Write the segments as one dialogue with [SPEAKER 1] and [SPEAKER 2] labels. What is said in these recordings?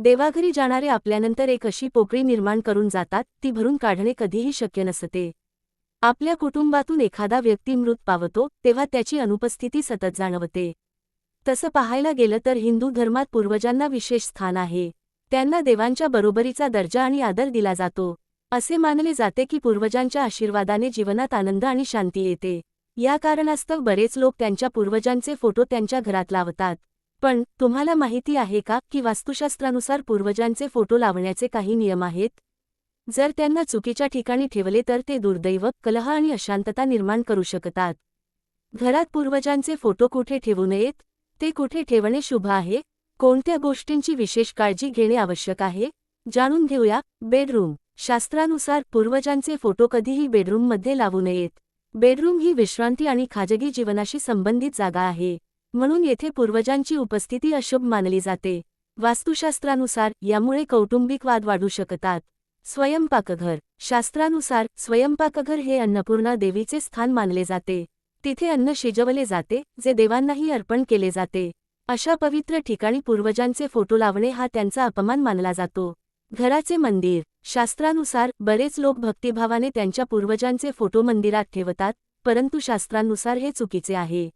[SPEAKER 1] देवाघरी जाणारे आपल्यानंतर एक अशी पोकळी निर्माण करून जातात ती भरून काढणे कधीही शक्य नसते. आपल्या कुटुंबातून एखादा व्यक्ती मृत पावतो तेव्हा त्याची अनुपस्थिती सतत जाणवते. तसं पाहायला गेलं तर हिंदू धर्मात पूर्वजांना विशेष स्थान आहे. त्यांना देवांच्या बरोबरीचा दर्जा आणि आदर दिला जातो. असे मानले जाते की पूर्वजांच्या आशीर्वादाने जीवनात आनंद आणि शांती येते. या कारणास्तव बरेच लोक त्यांच्या पूर्वजांचे फोटो त्यांच्या घरात लावतात. पण तुम्हाला माहिती आहे का की वास्तुशास्त्रानुसार पूर्वजांचे फोटो लावण्याचे काही नियम आहेत? जर त्यांना चुकीच्या ठिकाणी ठेवले तर ते दुर्दैव कलह आणि अशांतता निर्माण करू शकतात. घरात पूर्वजांचे फोटो कुठे ठेवू नयेत? ते कुठे ठेवणे शुभ आहे? कोणत्या गोष्टींची विशेष काळजी घेणे आवश्यक आहे? जाणून घेऊया बेडरूम. शास्त्रानुसार पूर्वजांचे फोटो कधीही बेडरूममध्ये लावू नयेत. बेडरूम ही विश्रांती आणि खाजगी जीवनाशी संबंधित जागा आहे. म्हणून येथे पूर्वजांची उपस्थिती अशुभ मानली जाते. वास्तुशास्त्रानुसार यामुळे कौटुंबिक वाद वाढू शकतात. स्वयंपाकघर. शास्त्रानुसार स्वयंपाकघर हे अन्नपूर्णा देवीचे स्थान मानले जाते. तिथे अन्न शिजवले जाते जे देवांनाही अर्पण केले जाते. अशा पवित्र ठिकाणी पूर्वजांचे फोटो लावणे हा त्यांचा अपमान मानला जातो. घराचे मंदिर. शास्त्रानुसार बरेच लोक भक्तिभावाने त्यांच्या पूर्वजांचे फोटो मंदिरात ठेवतात परंतु शास्त्रानुसार हे चुकीचे आहे.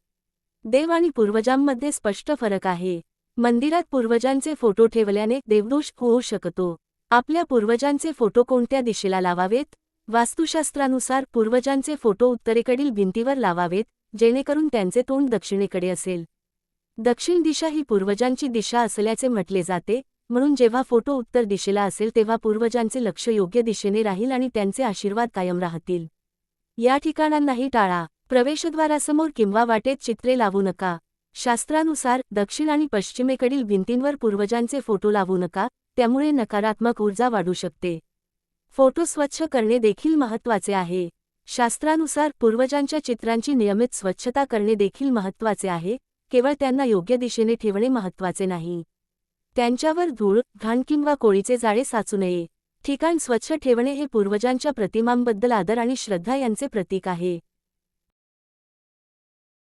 [SPEAKER 1] देव आणि पूर्वजांमध्ये स्पष्ट फरक आहे. मंदिरात पूर्वजांचे फोटो ठेवल्याने देवदोष होऊ शकतो. आपल्या पूर्वजांचे फोटो कोणत्या दिशेला लावावेत? वास्तुशास्त्रानुसार पूर्वजांचे फोटो उत्तरेकडील भिंतीवर लावावेत जेणेकरून त्यांचे तोंड दक्षिणेकडे असेल. दक्षिण दिशा ही पूर्वजांची दिशा असल्याचे म्हटले जाते म्हणून जेव्हा फोटो उत्तर दिशेला असेल तेव्हा पूर्वजांचे लक्ष योग्य दिशेने राहील आणि त्यांचे आशीर्वाद कायम राहतील. या ठिकाणांनाही टाळा. प्रवेशद्वारासमोर किंवा वाटेत चित्रे लावू नका. शास्त्रानुसार दक्षिण आणि पश्चिमेकडील भिंतींवर पूर्वजांचे फोटो लावू नका त्यामुळे नकारात्मक ऊर्जा वाढू शकते. फोटो स्वच्छ करणे देखील महत्त्वाचे आहे. शास्त्रानुसार पूर्वजांच्या चित्रांची नियमित स्वच्छता करणे देखील महत्त्वाचे आहे केवळ त्यांना योग्य दिशेने ठेवणे महत्त्वाचे नाही. त्यांच्यावर धूळ घाण किंवा कोळीचे जाळे साचू नये. ठिकाण स्वच्छ ठेवणे हे पूर्वजांच्या प्रतिमांबद्दल आदर आणि श्रद्धा यांचे प्रतीक आहे.